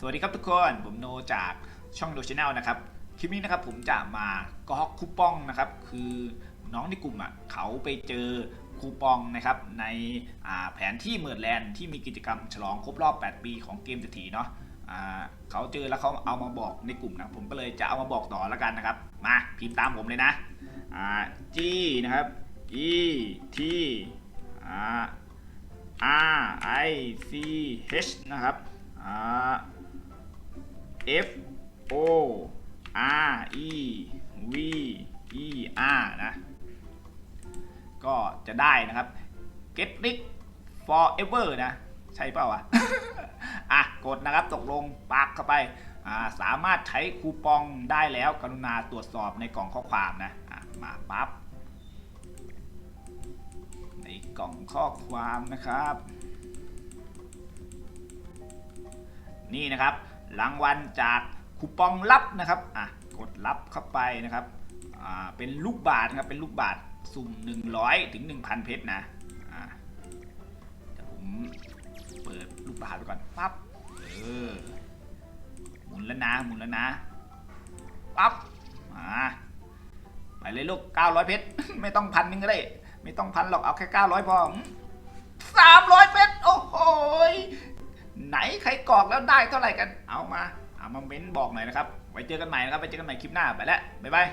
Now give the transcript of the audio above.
สวัสดีครับทุกคนผมโนจากช่องโดชแนลนะครับคลิปนี้นะครับผมจะมาก็อกคูปองนะครับคือน้องในกลุ่มอะเขาไปเจอคูปองนะครับในแผนที่เมิร์แลนด์ที่มีกิจกรรมฉลองครบรอบ 8 ปีของเกมเศรษฐีเนาะเขาเจอแล้วเขาเอามาบอกในกลุ่มนะผมก็เลยจะเอามาบอกต่อแล้วกันนะครับ มาพิมพ์ตามผมเลยนะอ่า G นะครับ E T อ่า R I C H นะครับอ่า F O R E V E R นะ ก็จะได้นะครับ Get Rich Forever นะ ใช่เปล่าวะอะ กดนะครับตกลงปักเข้าไปาสามารถใช้คูปองได้แล้วกรุณาตรวจสอบในกล่องข้อความนะะมาปั๊บในกล่องข้อความนะครับ นี่นะครับ รางวัลจากคูปองรับนะครับอะกดรับเข้าไปนะครับอ่าเป็นลูกบาทครับเป็นลูกบาทสุ่ม 100 ถึง 1,000 เพชรนะอ่าเดี๋ยวผมเปิดลูกบาทไปก่อนปั๊บเออหมุนแล้วนะหมุนแล้วนะปั๊บอ่าไปเลยลูก 900 เพชร ไม่ต้องพันนึงก็ได้ ไม่ต้องพันหรอก เอาแค่ 900 พอ 300 แล้วได้เท่าไหร่กันเอามาเอามาเม้นบอกหน่อยนะครับ ไว้เจอกันใหม่นะครับ ไว้เจอกันใหม่คลิปหน้าไปแล้วบ๊ายบาย